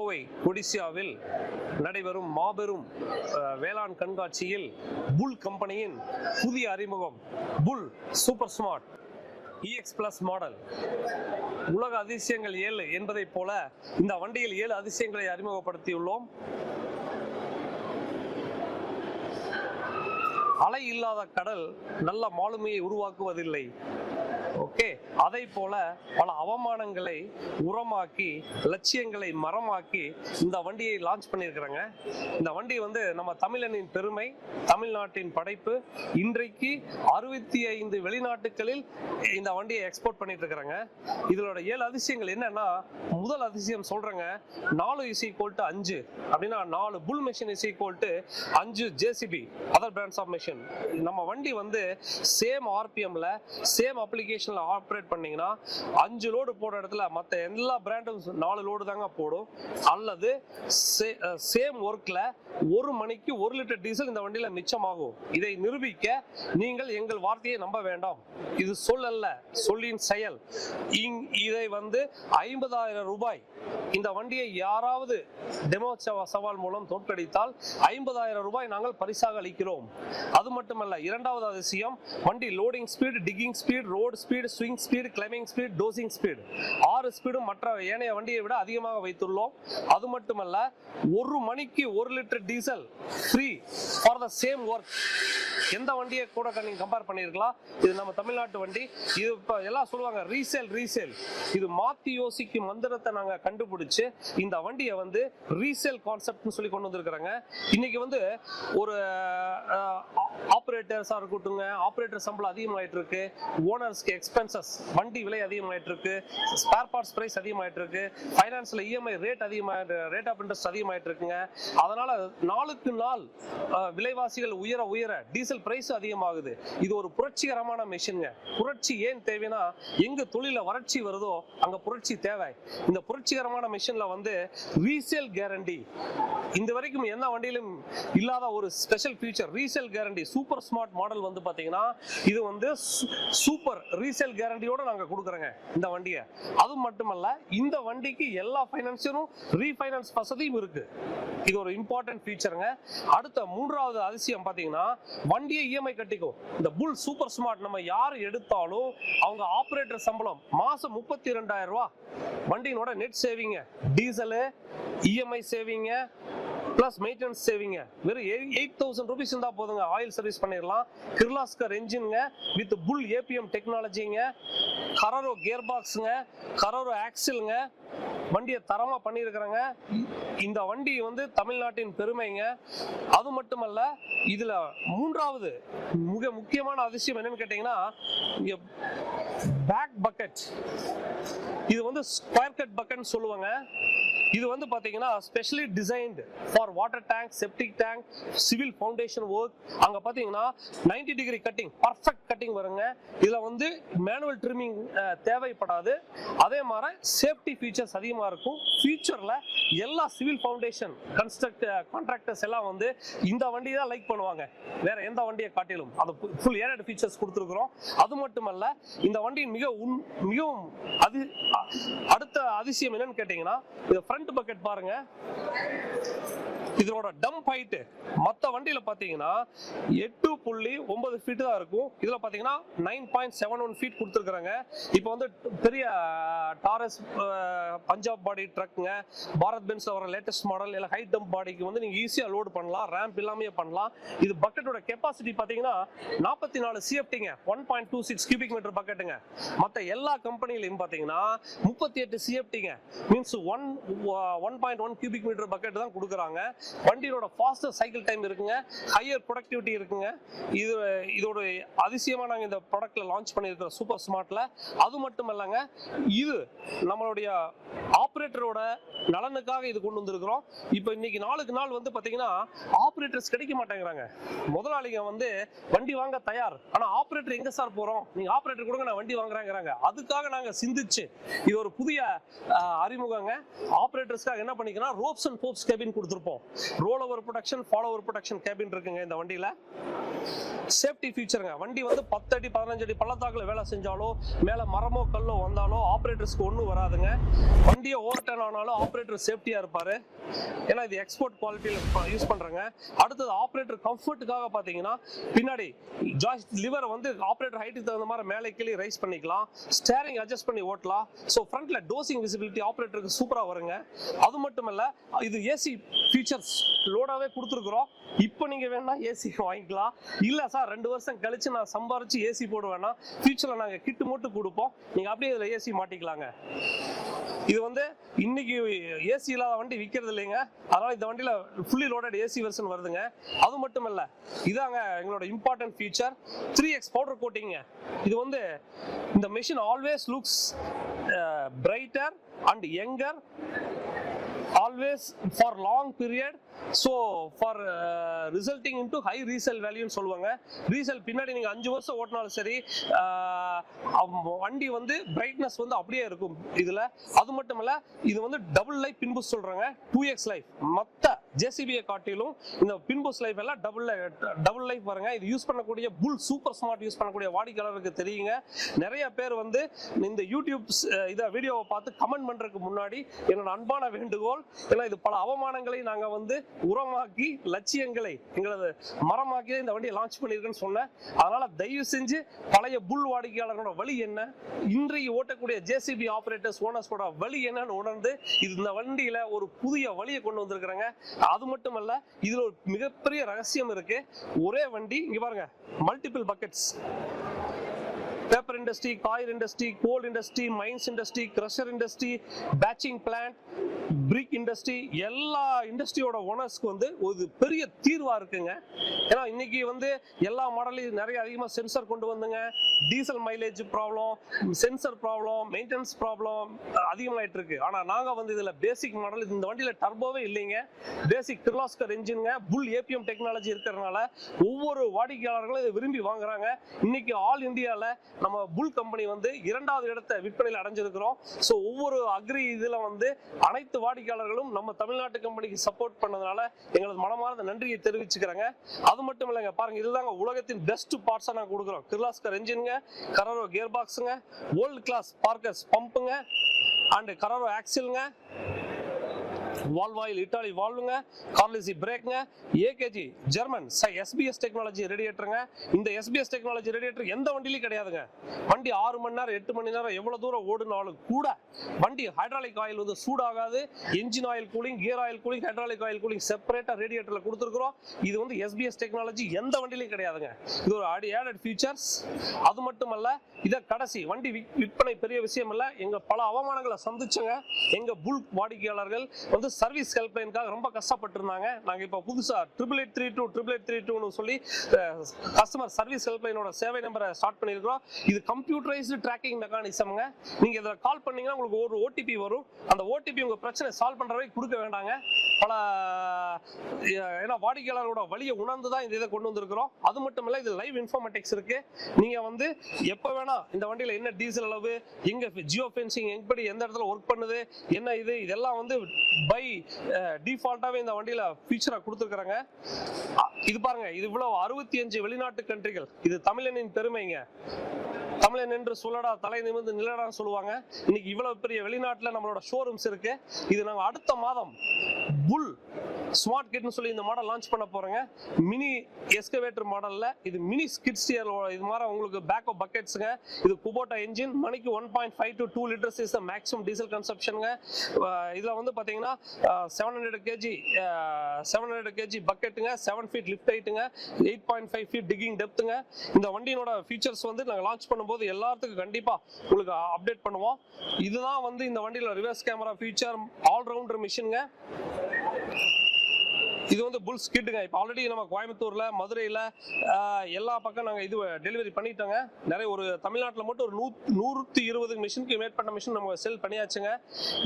கோவை ஒடிசியாவில் நடைபெறும் மாபெரும் வேளாண் கண்காட்சியில் புல் கம்பெனியின் புதிய அறிமுகம் Bull super smart EX plus model. உலக அதிசயங்கள் ஏழு என்பதை போல இந்த வண்டியில் ஏழு அதிசயங்களை அறிமுகப்படுத்தியுள்ளோம். அலை இல்லாத கடல் நல்ல மாலுமியை உருவாக்குவதில்லை. ஓகே. அதை போல பல அவமானங்களை உரமாக்கி லட்சியங்களை மரமாக்கி இந்த வண்டியை லான்ச் பண்ணியிருக்கிறாங்க. இந்த வண்டி வந்து நம்ம தமிழனின் பெருமை தமிழ்நாட்டின் படைப்பு. இன்றைக்கு அறுபத்தி ஐந்து வெளிநாட்டுகளில் இந்த வண்டியை எக்ஸ்போர்ட் பண்ணிட்டு இருக்கிறாங்க இதோட ஏழு அதிசயங்கள் என்னன்னா முதல் அதிசயம் சொல்றேங்க. நாலு இஸ் ஈக்குவல் டு அஞ்சு. அப்படின்னா நாலு Bull machine is equal to அஞ்சு JCB other brands of machine நம்ம வண்டி வந்து சேம் ஆர்பிஎம்ல சேம் அப்ளிகேஷன் அப்ளிகேஷன்ல ஆப்ரேட் பண்ணீங்கன்னா அஞ்சு லோடு போடுற இடத்துல மற்ற எல்லா பிராண்டும் நாலு லோடு தாங்க போடும். அல்லது சேம் ஒர்க்ல ஒரு மணிக்கு ஒரு லிட்டர் டீசல் இந்த வண்டியில மிச்சமாகும். இதை நிரூபிக்க நீங்கள் எங்கள் வார்த்தையை நம்ப வேண்டாம். இது சொல் அல்ல சொல்லின் செயல். இங் இதை வந்து ஐம்பதாயிரம் ரூபாய். இந்த வண்டியை யாராவது டெமோ சவால் மூலம் தோற்கடித்தால் ஐம்பதாயிரம் ரூபாய் நாங்கள் பரிசாக அளிக்கிறோம். அது மட்டுமல்ல இரண்டாவது அதிசயம் வண்டி loading speed digging speed road speed swing speed climbing speed dozing speed ஆறு ஸ்பீடும் மற்ற ஏனைய வண்டியை விட அதிகமாக வைத்துள்ளோம். அது மட்டுமல்ல ஒரு மணிக்கு ஒரு litre diesel free for the same work எந்த வண்டியை கூட நீங்க கம்பேர் பண்ணிருக்கலாம் இது நம்ம தமிழ்நாட்டு வண்டி. இது இப்ப எல்லாம் சொல்லுவாங்க ரீசேல் ரீசேல் இது மாத்தி யோசிக்கும் மந்திரத்தை நாங்க கண்டுபிடிச்சு இந்த வண்டியை வந்து ரீசேல் கான்செப்ட்னு சொல்லி கொண்டு வந்திருக்கிறாங்க. இன்னைக்கு வந்து ஒரு ஆப்ரேட்டர்ஸா இருக்கட்டுங்க ஆப்ரேட்டர் சம்பளம் அதிகமாயிட்டு இருக்கு. ஓனர்ஸ்க்கு எக்ஸ்பென்சஸ் வண்டி விலை அதிகமாயிட்டு இருக்கு ஸ்பேர் பார்ட்ஸ் பிரைஸ் அதிகமாயிட்டு இருக்கு ஃபைனான்ஸ்ல இஎம்ஐ ரேட் அதிகமாயிட்டு ரேட் ஆஃப் இன்ட்ரெஸ்ட் அதிகமாயிட்டு இருக்குங்க அதனால நாளுக்கு நாள் விலைவாசிகள் உயர உயர டீசல் பிரைஸ் அதிகமாகுது. இது ஒரு புரட்சிகரமான மிஷின்ங்க புரட்சி ஏன் தேவைன்னா எங்க தொழில வறட்சி வருதோ அங்க புரட்சி தேவை. இந்த புரட்சிகரமான மிஷின்ல வந்து ரீசேல் கேரண்டி இந்த வரைக்கும் எந்த வண்டியிலும் இல்லாத ஒரு special future resale guarantee super smart model வந்து பாத்தீங்கன்னா இது வந்து சூப்பர் ரீசேல் கேரண்டியோட நாங்க கொடுக்குறோங்க இந்த வண்டியை. அது மட்டுமல்ல இந்த வண்டிக்கு எல்லா ஃபைனான்ஸரும் ரீஃபைனான்ஸ் வசதியும் இருக்கு. இது ஒரு இம்பார்ட்டன்ட் ஃபீச்சருங்க அடுத்த மூன்றாவது அதிசயம் பாத்தீங்கன்னா வண்டியை இஎம்ஐ கட்டிக்கும். இந்த புல் சூப்பர் ஸ்மார்ட் நம்ம யார் எடுத்தாலும் அவங்க ஆப்ரேட்டர் சம்பளம் மாசம் முப்பத்தி ரெண்டாயிரம் ரூபா. வண்டியினோட நெட் சேவிங்க டீசலு இஎம்ஐ சேவிங்க பிளஸ் மெயின்டெனன்ஸ் சேவிங்க வெறும் எயிட் தௌசண்ட் ருபீஸ் இருந்தால் போதுங்க. ஆயில் சர்வீஸ் பண்ணிடலாம். கிர்லாஸ்கர் என்ஜின்ங்க வித் புல் ஏபிஎம் டெக்னாலஜிங்க கரரோ கியர் பாக்ஸுங்க கரரோ ஆக்சிலுங்க வண்டியை தரமாக பண்ணியிருக்கிறாங்க இந்த வண்டி வந்து தமிழ்நாட்டின் பெருமைங்க. அது மட்டுமல்ல இதில் மூன்றாவது மிக முக்கியமான அதிசயம் என்னன்னு கேட்டிங்கன்னா இங்கே பேக் பக்கெட் இது வந்து ஸ்கொயர் கட் பக்கெட்னு சொல்லுவாங்க. இது வந்து பாத்தீங்கன்னா specially designed for water tank septic tank civil foundation work அங்க பாத்தீங்கன்னா 90 டிகிரி கட்டிங் பர்ஃபெக்ட் கட்டிங் வருங்க. இதுல வந்து மேனுவல் ட்ரிம்மிங் தேவைப்படாது. அதே மாதிரி சேஃப்டி ஃபீச்சர்ஸ் அதிகமாக இருக்கும். ஃபியூச்சர்ல எல்லா சிவில் ஃபவுண்டேஷன் கன்ஸ்ட்ரக்ட் கான்ட்ராக்டர்ஸ் எல்லாம் வந்து இந்த வண்டி தான் லைக் பண்ணுவாங்க. வேற எந்த வண்டியை காட்டிலும். அது ஃபுல் ஏரட் ஃபீச்சர்ஸ் கொடுத்துருக்குறோம். அது மட்டுமல்ல இந்த வண்டியின் மிக உன் மிகவும் அது அடுத்த அதிசயம் என்னன்னு கேட்டீங்கன்னா இது ஃப்ரண்ட் பக்கெட் பாருங்க. இதனோட டம்ப் ஹைட் மத்த வண்டியில பாத்தீங்கன்னா எட்டு புள்ளி ஒன்பது ஃபீட் தான் இருக்கும். இதுல பாத்தீங்கன்னா nine point seven one feet கொடுத்துருக்காங்க இப்போ வந்து பெரிய டாரஸ் பஞ்சாப் பாடி ட்ரக்குங்க பாரத் பென்ஸ் வர லேட்டஸ்ட் மாடல் இல்லை ஹை டம்ப் பாடிக்கு வந்து நீங்க ஈஸியா லோடு பண்ணலாம் ரேம்ப் இல்லாமையே பண்ணலாம். இது பக்கெட்டோட கெப்பாசிட்டி பாத்தீங்கன்னா நாற்பத்தி நாலு சிஎஃப்டிங்க one point two six cubic metre பக்கெட்டுங்க மற்ற எல்லா கம்பெனிலையும் பாத்தீங்கன்னா முப்பத்தி எட்டு சிஎஃப்டிங்க means one one point one cubic metre bucket தான் கொடுக்குறாங்க. வண்டியோட ஃபாஸ்டர் சைக்கிள் டைம் இருக்குங்க. ஹையர் ப்ரொடக்டிவிட்டி இருக்குங்க. இது இதோட அதிசயமாக நாங்கள் இந்த ப்ராடக்ட்ல லான்ச் பண்ணியிருக்கிற சூப்பர் ஸ்மார்ட்ல அது மட்டும் இல்லைங்க இது நம்மளுடைய ஆப்ரேட்டரோட நலனுக்காக இது கொண்டு வந்திருக்கிறோம். இப்போ இன்னைக்கு நாளுக்கு நாள் வந்து பார்த்தீங்கன்னா ஆப்ரேட்டர்ஸ் கிடைக்க மாட்டேங்கிறாங்க. முதலாளிங்க வந்து வண்டி வாங்க தயார். ஆனால் ஆப்ரேட்டர் எங்கே சார் போகிறோம் நீங்கள் ஆப்ரேட்டர் கொடுங்க நான் வண்டி வாங்குறாங்கிறாங்க. அதுக்காக நாங்கள் சிந்திச்சு இது ஒரு புதிய அறிமுகங்க. ஆப்ரேட்டர்ஸ்க்காக என்ன பண்ணிக்கலாம் ரோப்ஸ் அண்ட் போப்ஸ் கேபின் கொடுத்துருப்போம். Roll over protection follow over protection cabin இருக்குங்க இந்த வண்டியில. சேஃப்டி ஃபீச்சருங்க வண்டி வந்து பத்து அடி பதினஞ்சு அடி பள்ளத்தாக்குல வேலை செஞ்சாலோ மேல மரமோ கல்லோ வந்தாலோ ஆப்ரேட்டர்ஸ்க்கு ஒன்றும் வராதுங்க. வண்டியை ஓவர் ஆனாலும் ஆப்ரேட்டர் சேஃப்டியாக சேஃப்டியா இருப்பாரு. ஏன்னா இது எக்ஸ்போர்ட் குவாலிட்டியில் யூஸ் பண்றாங்க. அடுத்தது ஆப்ரேட்டர் கம்ஃபர்ட்டுக்காக பாத்தீங்கன்னா பின்னாடி ஜாய்ஸ் லிவரை வந்து ஆப்ரேட்டர் ஹைட்டுக்கு தகுந்த மாதிரி மேலே கீழே ரைஸ் பண்ணிக்கலாம். ஸ்டேரிங் அட்ஜஸ்ட் பண்ணி ஓட்டலாம். ஸோ ஃப்ரண்ட்ல டோசிங் விசிபிலிட்டி ஆப்ரேட்டருக்கு சூப்பராக வருங்க. அது மட்டும் இது ஏசி ஃபீச்சர்ஸ் லோடாவே கொடுத்துருக்குறோம். இப்போ நீங்கள் வேணா ஏசி வாங்கிக்கலாம். இல்லை சார் ரெண்டு வருஷம் கழிச்சு நான் சம்பாரிச்சு ஏசி போடுவேன்னா ஃபியூச்சரில் நாங்கள் கிட்டு மட்டும் கொடுப்போம். நீங்கள் அப்படியே இதில் ஏசி மாட்டிக்கலாங்க. இது வந்து இன்னைக்கு ஏசி இல்லாத வண்டி விற்கிறது இல்லைங்க. அதனால இந்த வண்டியில ஃபுல்லி லோடட் ஏசி வெர்ஷன் வருதுங்க. அது மட்டும் இல்லை இதாங்க எங்களோட important feature three X powder கோட்டிங்க இது வந்து இந்த machine always looks brighter and younger and for long period so for resulting into high resale வேல்யூன்னு சொல்லுவாங்க. ரீசேல் பின்னாடி நீங்கள் அஞ்சு வருஷம் ஓட்டினாலும் சரி வண்டி வந்து பிரைட்னஸ் வந்து அப்படியே இருக்கும் இதில். அது மட்டும் இல்ல இது வந்து டபுள் லைஃப் பின்புஸ் சொல்கிறாங்க டூ எக்ஸ் லைஃப் மற்ற ஜேசிபியை காட்டிலும் இந்த பின்புஸ் லைஃப் எல்லாம் டபுள் டபுள் லைஃப் பாருங்க. இது யூஸ் பண்ணக்கூடிய புல் சூப்பர் ஸ்மார்ட் யூஸ் பண்ணக்கூடிய வாடிக்கையாளருக்கு தெரியுங்க. நிறைய பேர் வந்து இந்த யூடியூப் இதை வீடியோவை பார்த்து கமெண்ட் பண்றதுக்கு முன்னாடி என்னோட அன்பான வேண்டுகோள் ஏன்னா இது பல அவமானங்களை நாங்க வந்து உரமாக்கி லட்சியங்களை எங்களது மரமாக்கி இந்த வண்டியை லான்ச் பண்ணியிருக்கேன்னு சொன்னேன். அதனால தயவு செஞ்சு பழைய புல் வாடிக்கையாளர்களோட வழி என்ன? இன்றைக்கு ஓட்டக்கூடிய ஜேசிபி ஆபரேட்டர்ஸ் ஓனர்ஸோட வழி என்னன்னு உணர்ந்து இது இந்த வண்டியில ஒரு புதிய வழியை கொண்டு வந்திருக்கிறாங்க. அது மட்டும் அல்ல இதுல ஒரு மிகப்பெரிய ரகசியம் இருக்கு. ஒரே வண்டி இங்க பாருங்க multiple buckets paper industry coil industry coal industry mines industry crusher industry batching plant brick industry எல்லா இண்டஸ்ட்ரியோட ஓனர்ஸ்க்கு வந்து ஒரு பெரிய தீர்வாக இருக்குங்க. ஏன்னா இன்னைக்கு வந்து எல்லா மாடலையும் நிறைய அதிகமாக சென்சர் கொண்டு வந்துங்க. Diesel mileage problem sensor problem maintenance problem அதிகமாயிட்டு இருக்கு ஆனா நாங்க வந்து இதுல பேசிக் மாடல் இந்த வண்டியில டர்போவே இல்லைங்க. பேசிக் கிர்லாஸ்கர் என்ஜின்ங்க புல் ஏபிஎம் டெக்னாலஜி இருக்கிறதுனால ஒவ்வொரு வாடிக்கையாளர்களும் இதை விரும்பி வாங்குறாங்க. இன்னைக்கு ஆல் இந்தியால நம்ம புல் கம்பெனி வந்து இரண்டாவது இடத்தை விற்பனையில் அடைஞ்சிருக்கிறோம். ஸோ ஒவ்வொரு அக்ரி இதுல வந்து அனைத்து வாடிக்கையாளர்களும் நம்ம தமிழ்நாட்டு கம்பெனிக்கு சப்போர்ட் பண்ணதுனால எங்களது மனமார்ந்த நன்றியை தெரிவிச்சுக்கிறாங்க. அது மட்டும் இல்லைங்க பாருங்க இதுதாங்க உலகத்தின் பெஸ்ட் பார்ட்ஸா நாங்கள் கொடுக்குறோம். கிர்லாஸ்கர் என்ஜின்ங்க கரரோ கியர் பாக்ஸுங்க ஓல்டு கிளாஸ் பார்க்கர்ஸ் பம்புங்க அண்ட் கரரோ ஆக்சிலுங்க வால்வாயில் இட்டாலி வால்வுங்க கார்லிசி பிரேக்குங்க ஏகேஜி ஜெர்மன் எஸ்பிஎஸ் டெக்னாலஜி ரேடியேட்டருங்க இந்த எஸ்பிஎஸ் டெக்னாலஜி ரேடியேட்டர் எந்த வண்டிலையும் கிடையாதுங்க. வண்டி ஆறு மணி நேரம் எட்டு மணி நேரம் எவ்வளவு தூரம் ஓடுனாலும் கூட வண்டி ஹைட்ராலிக் ஆயில் வந்து சூடாகாது. Engine oil cooling gear oil cooling hydraulic oil cooling செப்பரேட்டாக ரேடியேட்டரில் கொடுத்துருக்குறோம். இது வந்து எஸ்பிஎஸ் டெக்னாலஜி எந்த வண்டியிலும் கிடையாதுங்க. இது ஒரு அடி ஆடட் ஃபீச்சர்ஸ் அது மட்டும் அல்ல கடைசி வண்டி விற்பனை பெரிய விஷயம் இல்ல. எங்க பல அவமானங்களை சந்திச்சுங்க. எங்க புல் வாடிக்கையாளர்கள் வந்து சர்வீஸ் ஹெல்ப்லைனுக்காக ரொம்ப கஷ்டப்பட்டு இருந்தாங்க நாங்கள் இப்போ புதுசாக triple eight three two triple eight three டூன்னு சொல்லி கஸ்டமர் சர்வீஸ் ஹெல்ப்லைனோட சேவை நம்பரை ஸ்டார்ட் பண்ணியிருக்கிறோம். இது கம்ப்யூட்டரைஸ்டு ட்ராக்கிங் மெக்கானிசம்ங்க நீங்கள் இதில் கால் பண்ணீங்கன்னா உங்களுக்கு ஒரு ஓடிபி வரும். அந்த ஓடிபி உங்கள் பிரச்சனை சால்வ் பண்ற வரைக்கும் கொடுக்க வேண்டாங்க. பல ஏன்னா வாடிக்கையாளரோட வழியை உணர்ந்து தான் இந்த இதை கொண்டு வந்திருக்கிறோம். அது மட்டும் இல்லை இது லைவ் இன்ஃபார்மேட்டிக்ஸ் இருக்கு. நீங்க வந்து எப்போ வேணா இந்த வண்டியில் என்ன டீசல் அளவு எங்க ஜியோ ஃபென்சிங் எப்படி எந்த இடத்துல ஒர்க் பண்ணுது என்ன இது இதெல்லாம் வந்து பை டிஃபால்ட்டாகவே இந்த வண்டியில ஃபீச்சராக கொடுத்துருக்குறாங்க. இது பாருங்க இது இவ்வளவு அறுபத்தி அஞ்சு வெளிநாட்டு கண்ட்ரிகள் இது தமிழனின் பெருமைங்க. தமிழன் என்று சொல்லடா தலை நிமிர்ந்து நிலடா சொல்லுவாங்க. இன்னைக்கு இவ்வளவு பெரிய வெளிநாட்டுல நம்மளோட ஷோரூம்ஸ் இருக்கு. இது நாங்க அடுத்த மாதம் புல் ஸ்மார்ட் கிட்னு சொல்லி இந்த மாடல் லான்ச் பண்ண போறோங்க. மினி எஸ்கவேட்டர் மாடல்ல இது மினி ஸ்கிட் ஸ்டியர் இது மாதிரி உங்களுக்கு பேக்கோ பக்கெட்ஸுங்க இது குபோட்டா என்ஜின் மணிக்கு one point five to two litres is the maximum diesel கன்சப்ஷனுங்க இதுல வந்து பாத்தீங்கன்னா seven hundred KG seven hundred KG பக்கெட்டுங்க seven feet lift ஹைட்டுங்க eight point five feet digging டெப்த்துங்க இந்த வண்டியினோட ஃபீச்சர்ஸ் வந்து நாங்கள் லான்ச் பண்ணும்போது எல்லாத்துக்கும் கண்டிப்பா உங்களுக்கு அப்டேட் பண்ணுவோம். இதுதான் வந்து இந்த வண்டியில reverse camera feature all rounder மிஷினுங்க இது வந்து புல்ஸ் கிட்டுங்க இப்போ ஆல்ரெடி நம்ம கோயம்புத்தூர்ல மதுரையில எல்லா பக்கம் நாங்கள் இது டெலிவரி பண்ணிட்டோங்க. நிறைய ஒரு தமிழ்நாட்டில் மட்டும் ஒரு நூ நூற்றி இருபது மிஷினுக்கு மேற்பட்ட மிஷின் நம்ம செல் பண்ணியாச்சுங்க.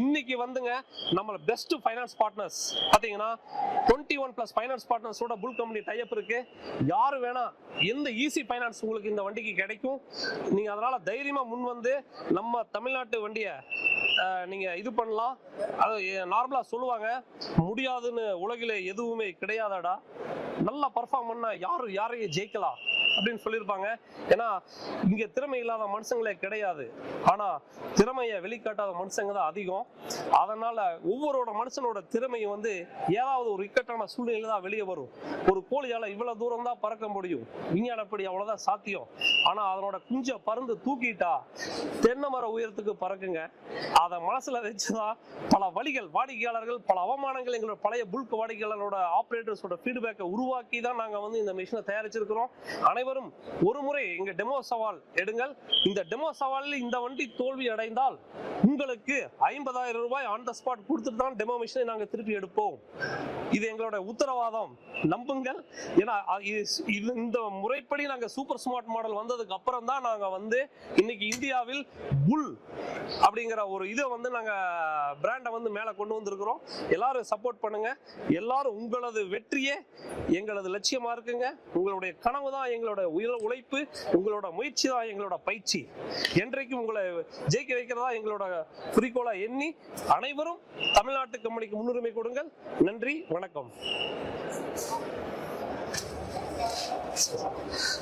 இன்னைக்கு வந்துங்க நம்ம பெஸ்ட் ஃபைனான்ஸ் பார்ட்னர்ஸ் பார்த்தீங்கன்னா டுவெண்ட்டி ஒன் ப்ளஸ் ஃபைனான்ஸ் பார்ட்னர்ஸோட புல் கம்பெனி டைப் இருக்கு. யார் வேணா எந்த ஈஸி ஃபைனான்ஸ் உங்களுக்கு இந்த வண்டிக்கு கிடைக்கும்? நீங்கள் அதனால தைரியமாக முன் வந்து நம்ம தமிழ்நாட்டு வண்டியை நீங்கள் நீங்க இது பண்ணலாம். அது நார்மலா சொல்லுவாங்க. முடியாதுன்னு உலகிலே எதுவுமே கிடையாதாடா. நல்லா பர்ஃபார்ம் பண்ண யாரு யாரையும் ஜெயிக்கலாம். அப்படின்னு சொல்லியிருப்பாங்க. ஏன்னா இங்க திறமை இல்லாத மனுஷங்களே கிடையாது. ஆனா திறமையை வெளிக்காட்டாத மனுஷங்க தான் அதிகம். அதனால ஒவ்வொருவோட மனுஷனோட திறமை வந்து ஏதாவது ஒரு இக்கட்டான சூழ்நிலை தான் வெளியே வரும். ஒரு கோழியால இவ்வளவு தூரம் தான் பறக்க முடியும். விஞ்ஞானப்படி அவ்வளவுதான் சாத்தியம். ஆனா அதனோட குஞ்ச பருந்து தூக்கிட்டா தென்னை மர உயரத்துக்கு பறக்குங்க. அதை மனசுல வச்சுதான் பல வழிகள் வாடிக்கையாளர்கள் பல அவமானங்கள் எங்களோட பழைய புல்க் வாடிக்கையாளரோட ஆப்ரேட்டர்ஸோட ஃபீட்பேக்கை உருவாக்கி தான் நாங்க வந்து இந்த மிஷினை தயாரிச்சிருக்கிறோம். அனைவரும் ஒரு முறை எங்க டெமோ சவால் எடுங்கள். இந்த டெமோ சவாலில் இந்த வண்டி தோல்வி அடைந்தால் உங்களுக்கு ஐம்பதாயிரம் ரூபாய் ஆன் த ஸ்பாட் கொடுத்துட்டு தான் டெமோ மிஷினை நாங்கள் திருப்பி எடுப்போம். இது எங்களோட உத்தரவாதம். நம்புங்கள். ஏன்னா இது- இந்த முறைப்படி நாங்கள் சூப்பர் ஸ்மார்ட் மாடல் வந்ததுக்கு அப்புறம் தான் நாங்க வந்து இன்னைக்கு இந்தியாவில் புல் அப்படிங்கிற ஒரு இதை வந்து நாங்க பிராண்டை வந்து மேல கொண்டு வந்திருக்கிறோம். எல்லாரும் சப்போர்ட் பண்ணுங்க. எல்லாரும் உங்களது வெற்றியே எங்களது லட்சியமா இருக்குங்க. உங்களுடைய கனவு தான் எங்களோட உயிர் உழைப்பு உங்களோட முயற்சி தான் எங்களோட பயிற்சி. என்றைக்கும் உங்களை ஜெயிக்க வைக்கிறதா எங்களோட குறிக்கோளா எண்ணி அனைவரும் தமிழ்நாட்டு கம்பெனிக்கு முன்னுரிமை கொடுங்கள். நன்றி வணக்கம்.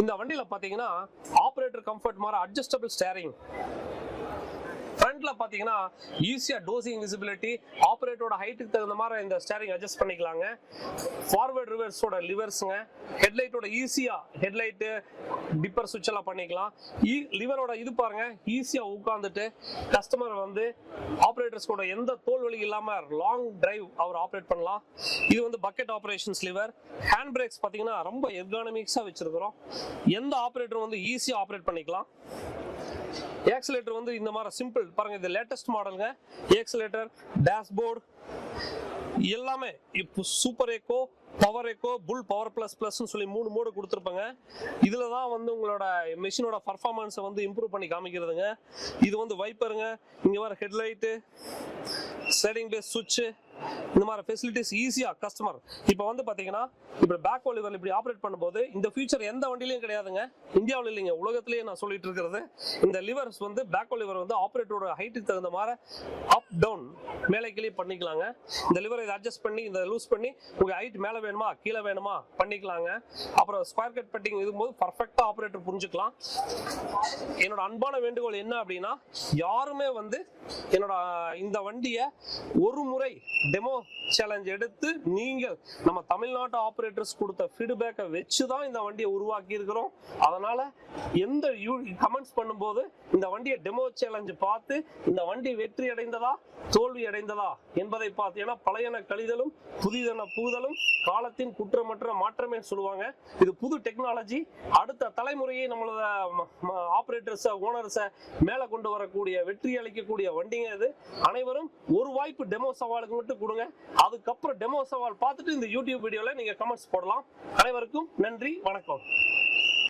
இந்த வண்டியில பாத்தீங்கன்னா ஆபரேட்டர் கம்ஃபர்ட் மாதிரி அட்ஜஸ்டபிள் ஸ்டேரிங் ஃப்ரண்ட்ல பாத்தீங்கன்னா ஈஸியா டோசிங் விசிபிலிட்டி ஆபரேட்டோட ஹைட்டுக்கு தகுந்த மாதிரி இந்த ஸ்டேரிங் அட்ஜஸ்ட் பண்ணிக்கலாங்க. ஃபார்வர்ட் ரிவர்ஸோட லிவர்ஸுங்க ஹெட்லைட்டோட ஈஸியா ஹெட்லைட்டு டிப்பர் சுவிட்ச் எல்லாம் பண்ணிக்கலாம். E, லிவரோட இது பாருங்க ஈஸியா உட்காந்துட்டு கஸ்டமர் வந்து ஆபரேட்டர்ஸ் கூட எந்த தோல் வலி இல்லாம லாங் டிரைவ் அவர் ஆப்ரேட் பண்ணலாம். இது வந்து bucket operations lever hand brakes பாத்தீங்கன்னா ரொம்ப எர்கானமிக்ஸா வச்சிருக்கிறோம். எந்த ஆபரேட்டரும் வந்து ஈஸியா ஆப்ரேட் பண்ணிக்கலாம். ஏக்ஸலேட்டர் வந்து இந்த மாதிரி சிம்பிள் பாருங்க இது லேட்டஸ்ட் மாடலுங்க ஏக்ஸலேட்டர் டேஷ்போர்டு எல்லாமே. இப்போ super eco power eco Bull power plus பிளஸ்னு சொல்லி மூணு மோடு கொடுத்துருப்பாங்க. இதுல தான் வந்து உங்களோட மிஷினோட பர்ஃபார்மன்ஸை வந்து இம்ப்ரூவ் பண்ணி காமிக்கிறதுங்க. இது வந்து வைப்பருங்க இங்க வர ஹெட்லைட்டு ஸ்லைடிங் பேஸ் சுவிட்சு இந்த மாதிரி ஃபெசிலிட்டிஸ் ஈஸியா கஸ்டமர் இப்போ வந்து பாத்தீங்கன்னா இப்போ பேக் ஒலிவர் இப்படி ஆப்ரேட் பண்ணும்போது இந்த ஃபியூச்சர் எந்த வண்டிலையும் கிடையாதுங்க. இந்தியாவில் இல்லைங்க. உலகத்திலேயே நான் சொல்லிட்டு இருக்கிறது. இந்த லிவர்ஸ் வந்து பேக் ஒலிவர் வந்து ஆப்ரேட்டரோட ஹைட்டுக்கு தகுந்த மாதிரி அப் டவுன் மேலே கீழே பண்ணிக்கலாங்க. இந்த லிவரை இதை அட்ஜஸ்ட் பண்ணி இந்த லூஸ் பண்ணி உங்க ஹைட் மேலே வேணுமா? கீழே வேணுமா? பண்ணிக்கலாங்க. அப்புறம் ஸ்கொயர் கட் பட்டிங் இருக்கும்போது பர்ஃபெக்டாக ஆப்ரேட்டர் புரிஞ்சுக்கலாம். என்னோட அன்பான வேண்டுகோள் என்ன அப்படின்னா யாருமே வந்து என்னோட இந்த வண்டியை ஒரு முறை டெமோ சேலஞ்ச் எடுத்து நீங்கள் நம்ம தமிழ்நாட்டு ஆப்ரேட்டர்ஸ் கொடுத்த ஃபீட்பேக்கை வச்சு தான் இந்த வண்டியை உருவாக்கி இருக்கிறோம் அதனால எந்த கமெண்ட்ஸ் பண்ணும்போது இந்த வண்டியை டெமோ சேலஞ்ச் பார்த்து இந்த வண்டி வெற்றி அடைந்ததா தோல்வி அடைந்ததா என்பதை பார்த்து ஏன்னா பழையன கழிதலும் புதிதன புகுதலும் காலத்தின் குற்றமற்ற மாற்றமே சொல்லுவாங்க. இது புது டெக்னாலஜி அடுத்த தலைமுறையை நம்மளோட ஆபரேட்டர்ஸை ஓனர்ஸை மேலே கொண்டு வரக்கூடிய வெற்றி அளிக்கக்கூடிய வண்டிங்க இது. அனைவரும் ஒரு வாய்ப்பு டெமோ சவாலுக்கு மட்டும் கொடுங்க. அதுக்கப்புறம் டெமோ சவால் பார்த்துட்டு இந்த யூடியூப் வீடியோல நீங்க கமெண்ட்ஸ் போடலாம். அனைவருக்கும் நன்றி வணக்கம்.